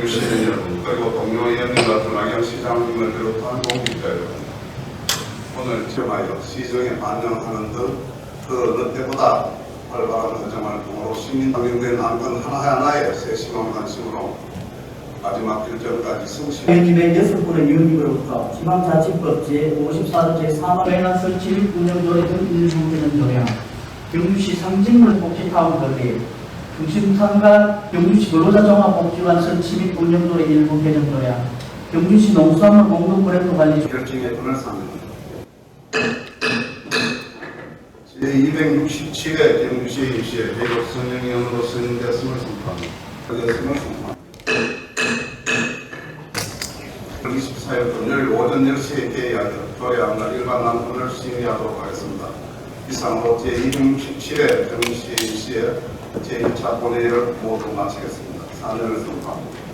교육시민 여러분 그리고 동료 의원님 같은 망영시장님을 비롯한 공직자 여러분 오늘 지정하여 시정에 반영하는 듯그 어느 때보다 활발한 현장을 통으로 시민당연된 안건 하나하나에 세심한 관심으로 마지막 결정까지 성실 김백여섯 분의 위원님으로부터 지방자치법 제54조 제3화 외환 설치 운영 조례 등 일부 되는 조례 경주시 상징물 복지타운 건립 중심상가 경주시 근로자 종합복지관 설치 및 운영조례 일부 개정 조례안 경주시 농수산물 브랜드 관리 분을 삽니다. 제267회 경주시 입시에 대국 선영위원으로 선임되었음을 선포합니다. 되었음을 선포합니다. 24일 금요일 오전 10시에 개의하여 조례안과 일반 안건을 심의하도록 하겠습니다. 이상으로 제267회 경주시 입시의 제2차 본회의를 모두 마치겠습니다. 사년을 선포합니다.